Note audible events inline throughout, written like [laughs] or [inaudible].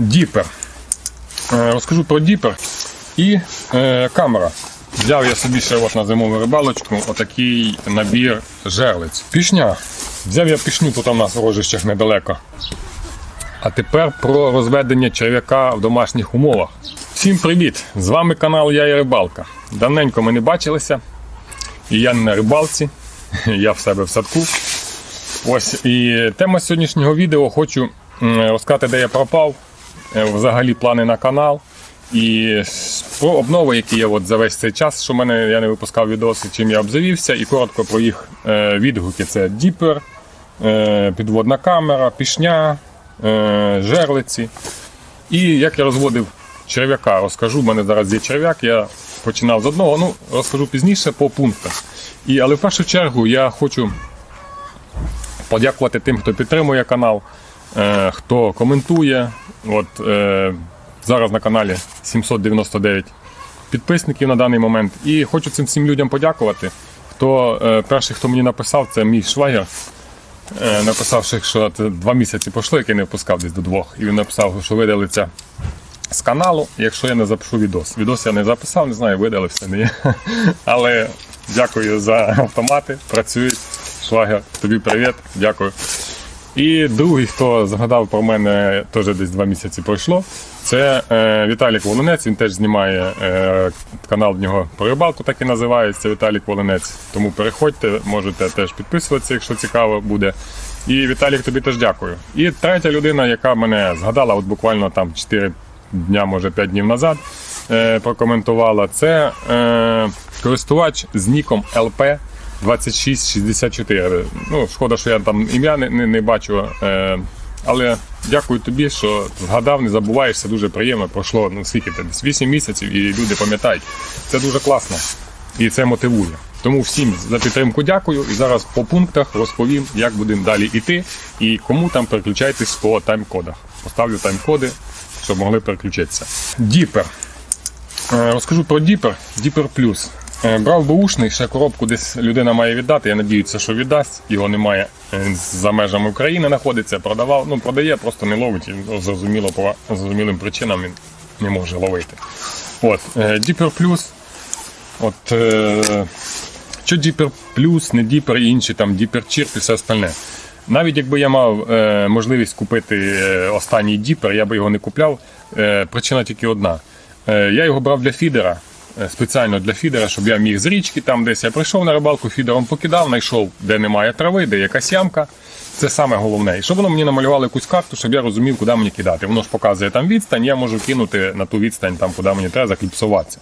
Діпер. Е, Розкажу про діпер і е, камера. Взяв я собі ще от на зимову рибалочку отакий набір жерлиць. Пішня. Взяв я пішню, тут у нас в рожищах недалеко. А тепер про розведення черв'яка в домашніх умовах. Всім привіт! З вами канал Я і Рибалка. Давненько ми не бачилися. І я не на рибалці, [laughs] я в себе в садку. Ось і тема сьогоднішнього відео хочу розказати, де я пропав, взагалі плани на канал. І про обнови, які є от за весь цей час, що в мене я не випускав відоси, чим я обзавівся, і коротко про їх е, відгуки. Це діпер, е, підводна камера, пішня, е, жерлиці. І як я розводив черв'яка, розкажу. У мене зараз є черв'як. Я починав з одного, ну розкажу пізніше по пунктах. І, але в першу чергу я хочу подякувати тим, хто підтримує канал, е, хто коментує. От, е, зараз на каналі 799 підписників на даний момент. І хочу цим всім людям подякувати. Хто е, перший, хто мені написав, це мій швагер. Е, написавши, що два місяці пройшло, який не впускав десь до двох. І він написав, що видалиться з каналу, якщо я не запишу відос. Відос я не записав, не знаю, видалився, не. [laughs] Але дякую за автомати, працюють. Швагер, тобі привіт, дякую. І другий, хто згадав про мене, теж десь два місяці пройшло. Це е, Віталік Волонець. Він теж знімає е, канал в нього про рибалку, так і називається Віталік Волонець. Тому переходьте, можете теж підписуватися, якщо цікаво буде. І Віталік, тобі теж дякую. І третя людина, яка мене згадала, от буквально там 4 дня, може 5 днів назад, е, прокоментувала, це е, користувач з ніком LP 2664. Ну, шкода, що я там ім'я не, не, не бачу. Е, але дякую тобі, що згадав, не забуваєшся, дуже приємно. Пройшло ну скільки десь 8 місяців, і люди пам'ятають. Це дуже класно і це мотивує. Тому всім за підтримку дякую. І зараз по пунктах розповім, як будемо далі йти і кому там переключайтесь по тайм-кодах. Поставлю тайм-коди, щоб могли переключитися. Діпер. Е, Розкажу про Діпер. Діпер Плюс. Е, Брав бушний, ще коробку десь людина має віддати. Я надіюся, що віддасть. Його немає е, за межами України знаходиться, продавав. Ну, продає, просто не ловить. І, ну, Зрозуміло, по зрозумілим причинам він не може ловити. От, е, Діпер Плюс. От, що Діпер Плюс, не Діпер і інші, там Діпер Чірп і все остальне. Навіть якби я мав можливість купити останній Діпер, я би його не купляв. Причина тільки одна. Я його брав для фідера, спеціально для фідера, щоб я міг з річки там десь. Я прийшов на рибалку, фідером покидав, знайшов, де немає трави, де якась ямка. Це саме головне. І щоб воно мені намалювало якусь карту, щоб я розумів, куди мені кидати. Воно ж показує там відстань, я можу кинути на ту відстань, там, куди мені треба закліпсуватися.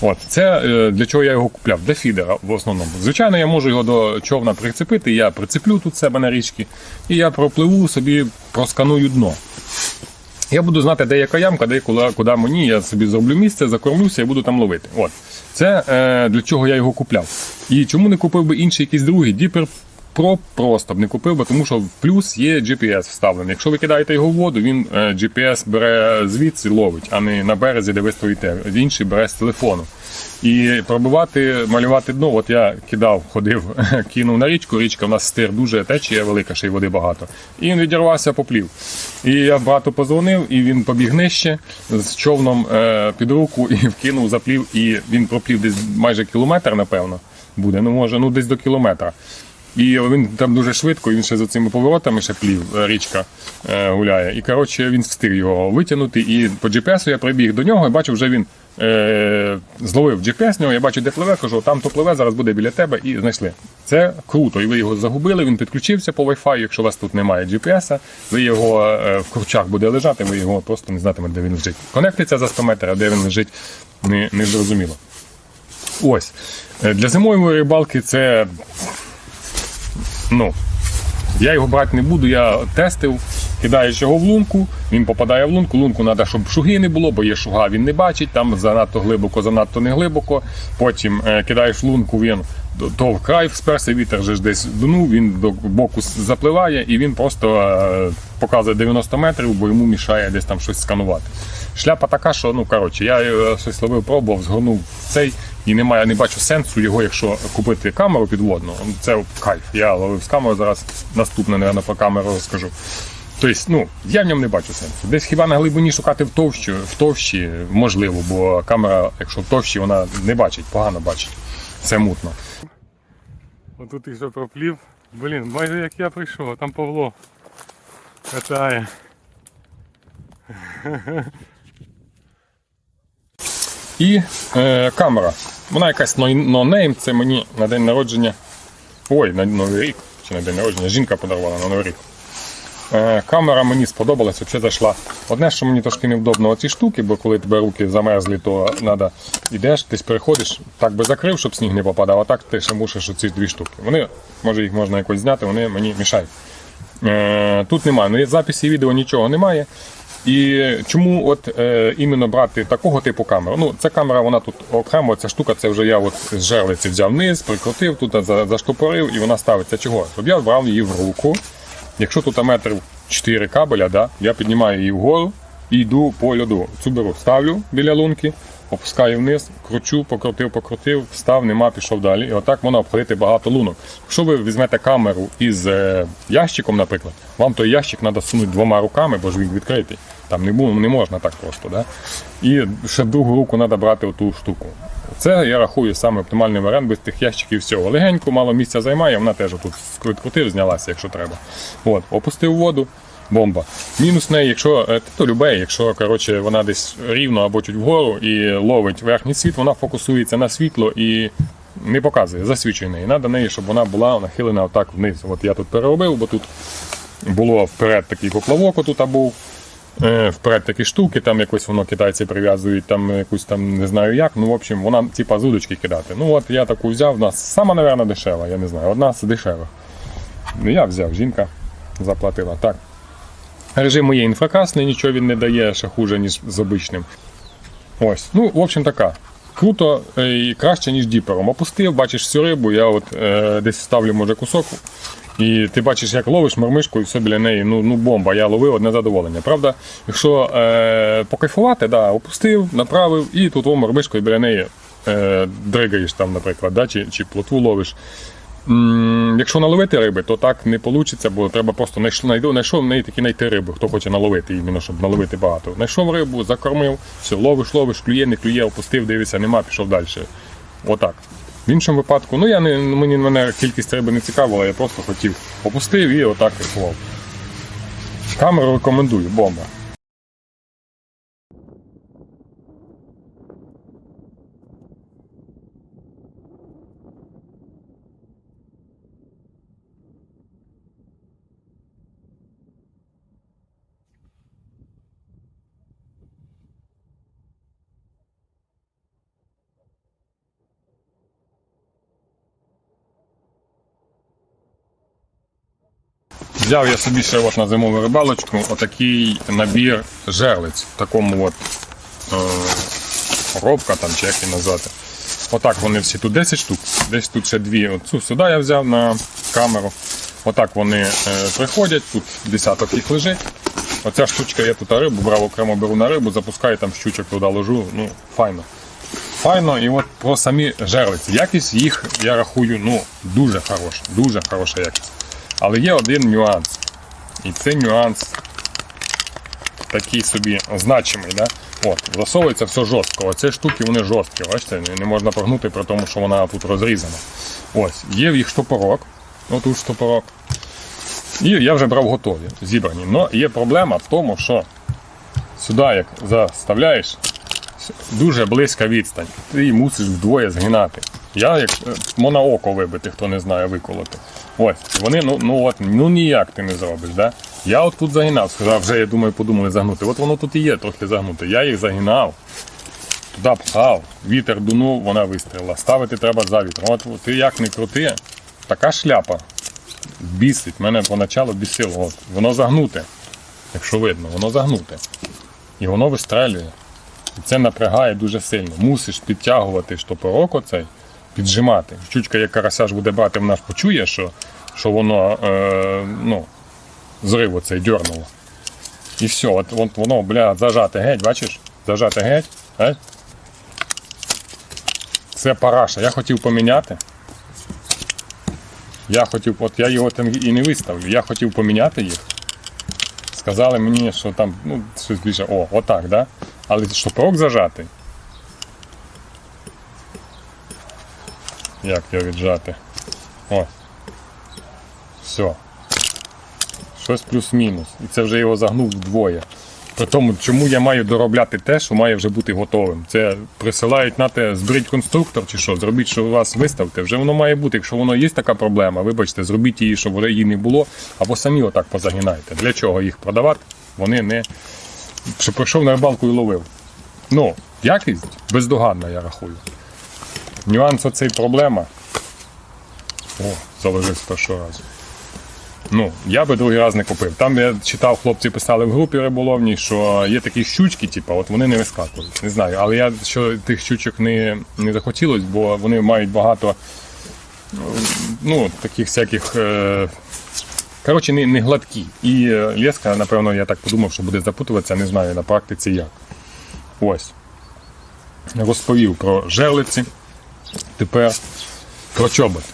От це е, для чого я його купляв? Для фідера в основному. Звичайно, я можу його до човна прицепити, я прицеплю тут себе на річці, і я пропливу собі, просканую дно. Я буду знати, де яка ямка, де куди, куди мені. Я собі зроблю місце, закормлюся і буду там ловити. От. Це е, для чого я його купляв. І чому не купив би інший якийсь другий Діпер Pro просто б не купив би, тому що в плюс є GPS вставлений. Якщо ви кидаєте його в воду, він е, GPS бере звідси ловить, а не на березі, де ви стоїте. Інший бере з телефону. І пробивати, малювати дно. От я кидав, ходив, [laughs] кинув на річку. Річка в нас стир дуже течія велика, ще й води багато. І він відірвався, поплів. І я брату позвонив, і він побіг нижче з човном е, під руку і [laughs] вкинув, заплів. І він проплів десь майже кілометр, напевно, буде. Ну, може, ну десь до кілометра. І він там дуже швидко, він ще за цими поворотами ще плів, е, річка е, гуляє. І коротше він встиг його витягнути. І по GPS я прибіг до нього і бачу, вже він е, зловив GPS нього, я бачу, де пливе, кажу, там то пливе, зараз буде біля тебе, і знайшли. Це круто. І ви його загубили, він підключився по Wi-Fi, якщо у вас тут немає GPS, ви його е, в курчах буде лежати, ви його просто не знатимете, де він лежить. Конектиться за 100 метрів, а де він лежить, не, не зрозуміло. Ось. Е, Для зимової рибалки це ну, я його брати не буду, я тестив, кидаєш його в лунку, він попадає в лунку, лунку треба, щоб шуги не було, бо є шуга, він не бачить, там занадто глибоко, занадто не глибоко. Потім е, кидаєш лунку, він до- то край сперся, вітер же ж десь дунув, він до боку запливає і він просто е, показує 90 метрів, бо йому мішає десь там щось сканувати. Шляпа така, що ну коротше, я е, щось ловив, пробував, згорнув цей і немає, не бачу сенсу його, якщо купити камеру підводну. Це кайф. Я ловив з камерою, зараз наступне, наверное, про камеру розкажу. Тобто, ну, я в ньому не бачу сенсу. Десь хіба на глибині шукати в товщі, в товщі можливо, бо камера, якщо в товщі, вона не бачить, погано бачить. Це мутно. Отут ти вже проплів. Блін, майже як я прийшов, а там Павло катає. І е, камера. Вона якась нонейм, це мені на день народження. Ой, на Новий рік, чи на день народження, жінка подарувала на Новий рік. Е, камера мені сподобалась, взагалі зайшла. Одне, що мені трошки невдобно оці штуки, бо коли тебе руки замерзли, то треба йдеш, десь переходиш, так би закрив, щоб сніг не попадав, а так ти ще мусиш оці дві штуки. Вони, може їх можна якось зняти, вони мені мішають. Е, тут немає, ну, записі відео нічого немає. І чому от е, іменно брати такого типу камеру? Ну, ця камера, вона тут окремо, ця штука, це вже я от з жерлиці взяв вниз, прикрутив, тут заштопорив і вона ставиться. Чого? Щоб я брав її в руку. Якщо тут метрів 4 кабеля, да, я піднімаю її вгору і йду по льоду. Цю беру, ставлю біля лунки, опускаю вниз, кручу, покрутив, покрутив, встав, нема, пішов далі. І отак можна обходити багато лунок. Якщо ви візьмете камеру із е, ящиком, наприклад, вам той ящик треба сунути двома руками, бо ж він відкритий. Там не, не можна так просто. Да? І ще в другу руку треба брати оту штуку. Це я рахую саме оптимальний варіант без тих ящиків всього. Легенько, мало місця займає, вона теж тут відкрутив, знялася, якщо треба. От, опустив воду, бомба. Мінус неї, якщо е, то любе, якщо коротше, вона десь рівно або чуть вгору і ловить верхній світ, вона фокусується на світло і не показує, засвічує неї. Треба неї, щоб вона була нахилена отак вниз. От я тут переробив, бо тут було вперед такий поплавок, отут був. Е, вперед такі штуки, там якось воно китайці прив'язують, там якусь там не знаю як. Ну, в общем, вона типа з кидати. Ну от я таку взяв, нас сама, мабуть, дешева, я не знаю, одна з дешевих. Ну я взяв, жінка заплатила. Так. Режим є інфракрасний, нічого він не дає ще хуже, ніж з обичним. Ось, ну, в общем, така. Круто е, і краще, ніж діпером. Опустив, бачиш всю рибу, я от е, десь ставлю, може, кусок. І ти бачиш, як ловиш мормишку і все біля неї. Ну, ну бомба, я ловив одне задоволення. Правда, якщо е, покайфувати, да, опустив, направив і тут мормишкою біля неї е, дригаєш там, наприклад, да, чи, чи плотву ловиш. Якщо наловити риби, то так не вийде, бо треба просто знайшов, знайшов в неї такі знайти риби, хто хоче наловити, іменно, щоб наловити багато. Знайшов рибу, закормив, все, ловиш, ловиш, клює, не клює, опустив, дивишся, нема, пішов далі. Отак. В іншому випадку, ну я не мені мене кількість риби не цікавила, я просто хотів опустив і отак рахував. Камеру рекомендую, бомба. Взяв я собі ще от на зимову рибалочку отакий набір жерлиць в такому от е, коробка там чи як її назвати. Отак вони всі тут 10 штук, десь тут ще дві. Оцю сюди я взяв на камеру. Отак вони е, приходять, тут десяток їх лежить. Оця штучка я тут рибу, брав окремо беру на рибу, запускаю там щучок туди ложу. Ну, файно. Файно, і от про самі жерлиці. Якість їх, я рахую, ну, дуже хороша, дуже хороша якість. Але є один нюанс. І цей нюанс такий собі значимий. Да? От, засовується все жорстко. Оці штуки вони жорсткі, бачите, не- можна прогнути, при тому, що вона тут розрізана. Ось, є в їх штопорок. Отут штопорок. І я вже брав готові, зібрані. Але є проблема в тому, що сюди як заставляєш, дуже близька відстань. Ти мусиш вдвоє згинати. Я як е, можна око вибити, хто не знає виколоти. Ось, вони, ну, ну от, ну ніяк ти не зробиш. Да? Я от тут загинав, сказав, вже я думаю, подумали загнути. От воно тут і є трохи загнути. Я їх загинав, туди пхав, вітер дунув, вона вистрілила. Ставити треба за вітром. От ти як не крути, така шляпа бісить. Мене поначалу бісило. От, воно загнуте, якщо видно, воно загнуте. І воно вистрелює. І це напрягає дуже сильно. Мусиш підтягувати штопорок оцей, піджимати. Щучка, як карася ж буде брати, вона ж почує, що, що воно е, ну, зрив оцей дьорнуло. І все, от, от воно, бля, зажати геть, бачиш? Зажати геть. Геть. Це параша. Я хотів поміняти. Я хотів, от я його там і не виставлю. Я хотів поміняти їх. сказали мені, що там ну, щось більше. О, отак, да? Але шнурок зажатий. Як його віджати? О. Все. Щось плюс-мінус. І це вже його загнув вдвоє. При тому, чому я маю доробляти те, що має вже бути готовим. Це присилають на те, зберіть конструктор чи що, зробіть, що у вас виставте. Вже воно має бути. Якщо воно є така проблема, вибачте, зробіть її, щоб вже її не було, або самі отак позагинайте. Для чого їх продавати? Вони не. Що прийшов на рибалку і ловив. Ну, якість бездоганна, я рахую. Нюанс оцей проблема. О, заложив з першого разу. Ну, я би другий раз не купив. Там я читав, хлопці писали в групі риболовній, що є такі щучки, типу, от вони не вискакують. Не знаю, але я що тих щучок не, не захотілося, бо вони мають багато ну, таких всяких. Е... Коротше, не, не гладкі. І е, леска, напевно, я так подумав, що буде запутуватися, не знаю на практиці як. Ось. Розповів про жерлиці. Тепер про чоботи.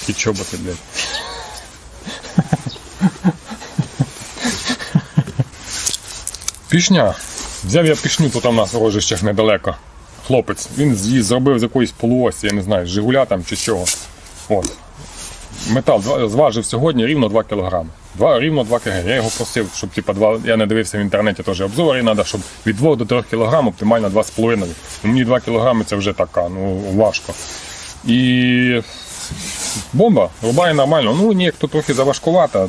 Які чоботи, блядь. Пішня. Взяв я пішню тут у нас в рожищах недалеко. Хлопець. Він її зробив з якоїсь полуосі, я не знаю, з Жигуля там чи чого. От. Метал зважив сьогодні рівно 2 кг. Два, рівно 2 кг. Я його просив, щоб типа, 2, я не дивився в інтернеті теж обзори, треба, щоб від 2 до 3 кг оптимально 2,5. Ну, мені 2 кг це вже така, ну важко. І бомба, рубає нормально. Ну ні, то трохи заважкувата,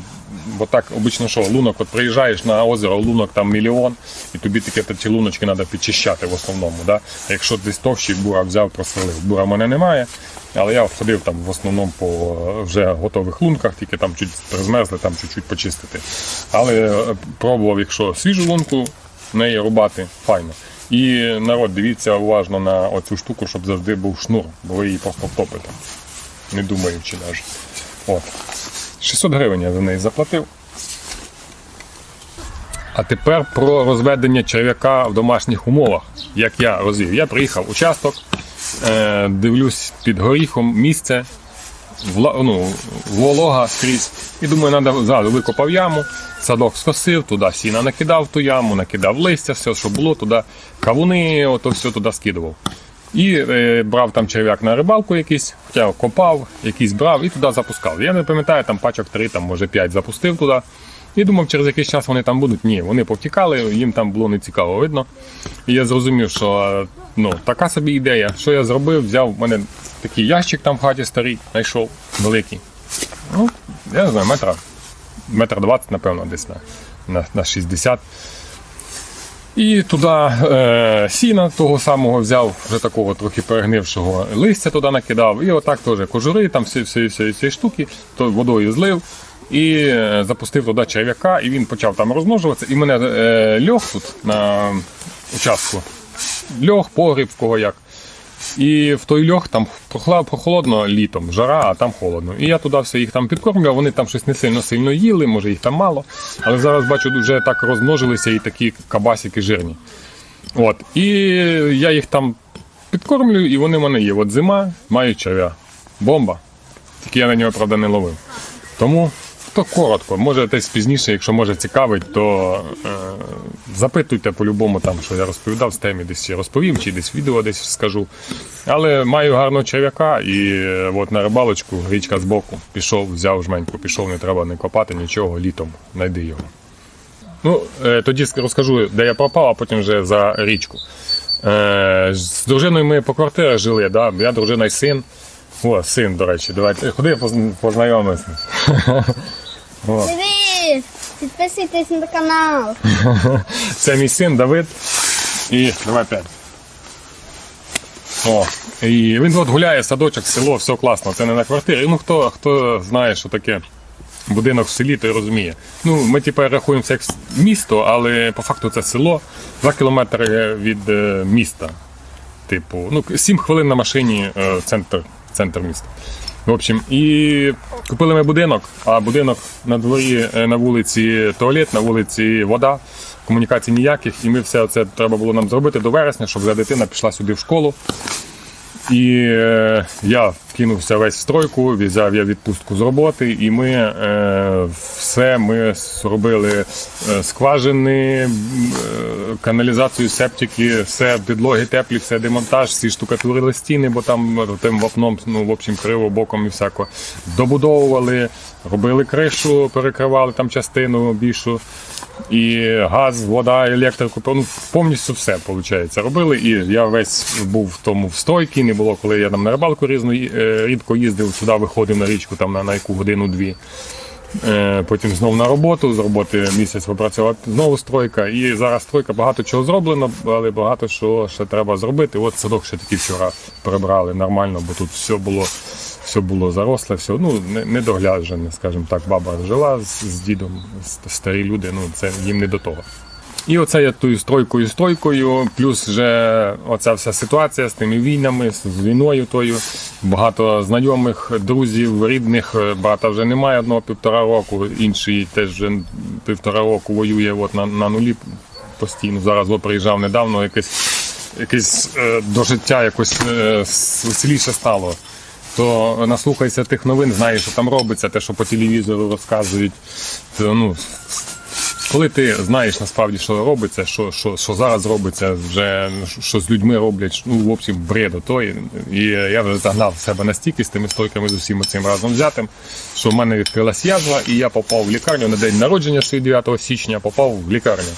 бо так обично що, лунок, от приїжджаєш на озеро, лунок там мільйон, і тобі таке та ті луночки треба підчищати в основному. Да? Якщо десь товщий бура взяв, просолив. Бура в мене немає, але я ходив там в основному по е, вже готових лунках, тільки там чуть розмерзли, там чуть-чуть почистити. Але е, пробував, якщо свіжу лунку, неї рубати, файно. І народ, дивіться уважно на оцю штуку, щоб завжди був шнур, бо ви її просто втопите не думаючи навіть. От. 600 гривень я за неї заплатив. А тепер про розведення черв'яка в домашніх умовах, як я розвів. Я приїхав в участок, е, дивлюсь під горіхом місце, ну, волога скрізь. І думаю, треба зразу викопав яму, садок скосив, туди сіна накидав ту яму, накидав листя, все, що було, туди кавуни, ото все туди скидував. І е, брав там черв'як на рибалку якийсь, хоча копав, якийсь брав і туди запускав. Я не пам'ятаю, там пачок 3, там, може 5 запустив туди. І думав, через якийсь час вони там будуть. Ні, вони повтікали, їм там було не цікаво видно. І я зрозумів, що ну, така собі ідея. Що я зробив? Взяв в мене такий ящик там в хаті старий, знайшов великий. Ну, я не знаю, метра, метр двадцять, напевно, десь на, на, на 60. І туди е, сіна того самого взяв, вже такого трохи перегнившого листя туди накидав. І отак теж кожури, там всі, всі, всі всі штуки, то водою злив і е, запустив туди черв'яка, і він почав там розмножуватися. І мене е, льох тут на участку. Льох, погріб, в кого як. І в той льох там прохолодно літом, жара, а там холодно. І я туди все їх там підкормлював, вони там щось не сильно сильно їли, може їх там мало. Але зараз бачу, вже так розмножилися і такі кабасики жирні. От. І я їх там підкормлюю, і вони в мене є. От зима, маю черв'я. Бомба. Тільки я на нього, правда, не ловив. Тому то коротко. Може десь пізніше, якщо може цікавить, то е, запитуйте по-любому, там, що я розповідав з темі, десь розповім, чи десь відео десь скажу. Але маю гарного черв'яка і е, от на рибалочку, річка збоку, пішов, взяв жменьку, пішов, не треба не копати нічого, літом знайди його. Ну, е, тоді розкажу, де я пропав, а потім вже за річку. Е, з дружиною ми по квартирах жили, да? я дружина і син. О, син, до речі, давайте. Ходи позн- познайомимося. [laughs] Привіт! Підписуйтесь на канал. [laughs] Це мій син Давид. І давай п'ять. О, і він от гуляє, садочок, село, все класно. Це не на квартирі. Ну хто, хто знає, що таке будинок в селі, той розуміє. Ну, ми типу рахуємося як місто, але по факту це село. Два кілометри від е, міста. Типу, ну, 7 хвилин на машині е, центр, центр міста. В общем, і купили ми будинок, а будинок на дворі е, на вулиці туалет, на вулиці вода, комунікацій ніяких. І ми все це треба було нам зробити до вересня, щоб за дитина пішла сюди в школу. І е, я кинувся весь в стройку, взяв я відпустку з роботи, і ми е, все ми зробили е, скважини, е, каналізацію, септики, все підлоги теплі, все демонтаж, всі штукатурили стіни, бо там тим вапном, ну в общем, криво боком і всяко. Добудовували, робили кришу, перекривали там частину більшу. І газ, вода, електрику, ну повністю все виходить. Робили. І я весь був в тому в стройці, не було, коли я там на рибалку різно, е, рідко їздив, сюди виходив на річку там на, на яку годину-дві. Е, Потім знову на роботу, з роботи місяць попрацював знову стройка. І зараз стройка багато чого зроблено, але багато що ще треба зробити. От садок ще таки вчора прибрали нормально, бо тут все було, все було заросле, все ну не, недогляджене, скажімо так. Баба жила з, з дідом, старі люди, ну це їм не до того. І оце я тою стройкою, стройкою, плюс вже оця вся ситуація з тими війнами, з війною тою. Багато знайомих, друзів, рідних. Е, Брата вже немає одного півтора року, інший теж вже півтора року воює от на, на нулі постійно. Зараз от приїжджав недавно, якесь, якесь е, до життя якось е, веселіше стало. То наслухайся тих новин, знаєш, що там робиться, те, що по телевізору розказують. То, ну, коли ти знаєш насправді, що робиться, що, що, що зараз робиться, вже що з людьми роблять, ну, в общем, бреду той. І я вже загнав себе настільки з тими стойками з усім цим разом взятим, що в мене відкрилась язва, і я попав в лікарню на день народження, що 9 січня, попав в лікарню.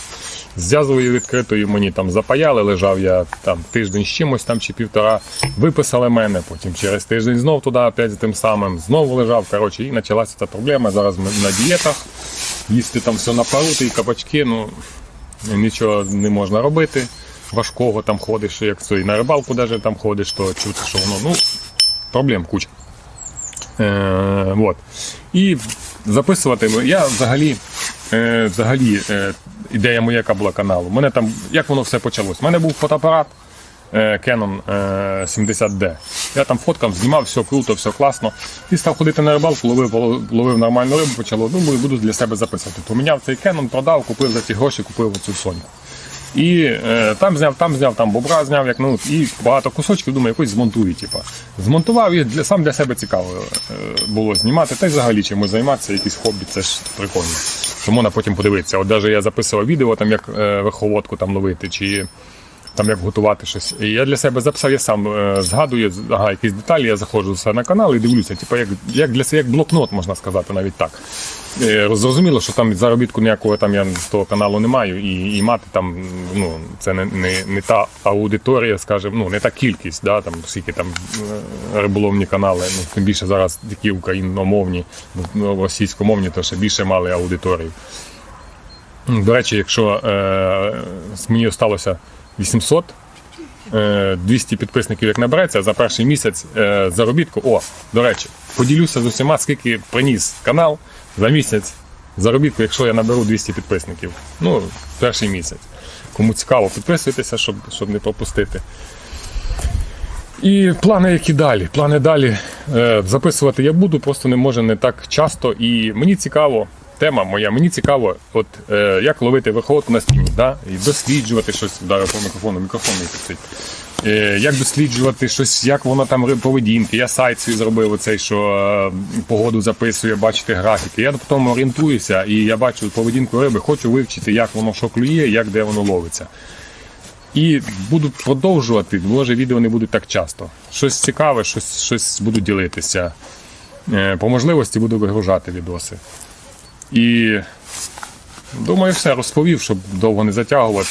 З відкритою мені там запаяли, лежав я там тиждень з чимось там чи півтора, виписали мене, потім через тиждень знов туди опять тим самим, знову лежав. Коротше, і почалася ця проблема. Зараз ми на дієтах, їсти там все на пару, і кабачки, ну нічого не можна робити. Важкого там ходиш, як то і на рибалку навіть там ходиш, то чути, що воно, ну, проблем куча. Е, вот. І записувати я взагалі, е, взагалі е, ідея моя яка була каналу. Мене там, як воно все почалось? У мене був фотоапарат е, Canon е, 70D. Я там фоткав, знімав, все круто, все класно. І став ходити на рибалку, ловив, ловив нормальну рибу, почало, думаю, буду для себе записувати. Поміняв цей Canon, продав, купив за ті гроші, купив оцю Соньку. І е, там зняв, там зняв, там бобра зняв, як ну і багато кусочків, думаю, якось змонтую. Типа. Змонтував і для сам для себе цікаво е, було знімати. Та й взагалі чимось займатися, якісь хобі, це ж прикольно. Що можна потім подивитися. От навіть я записував відео, там як е, верховодку там ловити, чи там як готувати щось. І я для себе записав, я сам е, згадую, ага, якісь деталі, я заходжу все на канал і дивлюся, типу, як, як для себе як блокнот, можна сказати, навіть так. Е, Зрозуміло, що там заробітку ніякого там я з того каналу не маю, і, і мати там ну, це не, не, не та аудиторія, скажімо, ну не та кількість, да, там, скільки там е, риболовні канали, ну, тим більше зараз такі україномовні, ну, російськомовні, то ще більше мали аудиторію. До речі, якщо е, мені осталося 800, е, 200 підписників як набереться за перший місяць е, заробітку. О, до речі, поділюся з усіма, скільки приніс канал за місяць заробітку, якщо я наберу 200 підписників. Ну, перший місяць. Кому цікаво, підписуйтеся, щоб, щоб не пропустити. І плани, які далі. Плани далі е, записувати я буду, просто не може не так часто. І мені цікаво, тема моя, мені цікаво, от е, як ловити верховодку на стіні, да? і досліджувати щось, вдарив по мікрофону, мікрофон не підсить. Е, як досліджувати щось, як воно там поведінки. Я сайт свій зробив оцей, що е, погоду записує, бачити графіки. Я потім орієнтуюся і я бачу поведінку риби, хочу вивчити, як воно що клює, як де воно ловиться. І буду продовжувати, може відео не будуть так часто. Щось цікаве, щось, щось буду ділитися. Е, По можливості буду вигружати відоси. І думаю, все розповів, щоб довго не затягувати.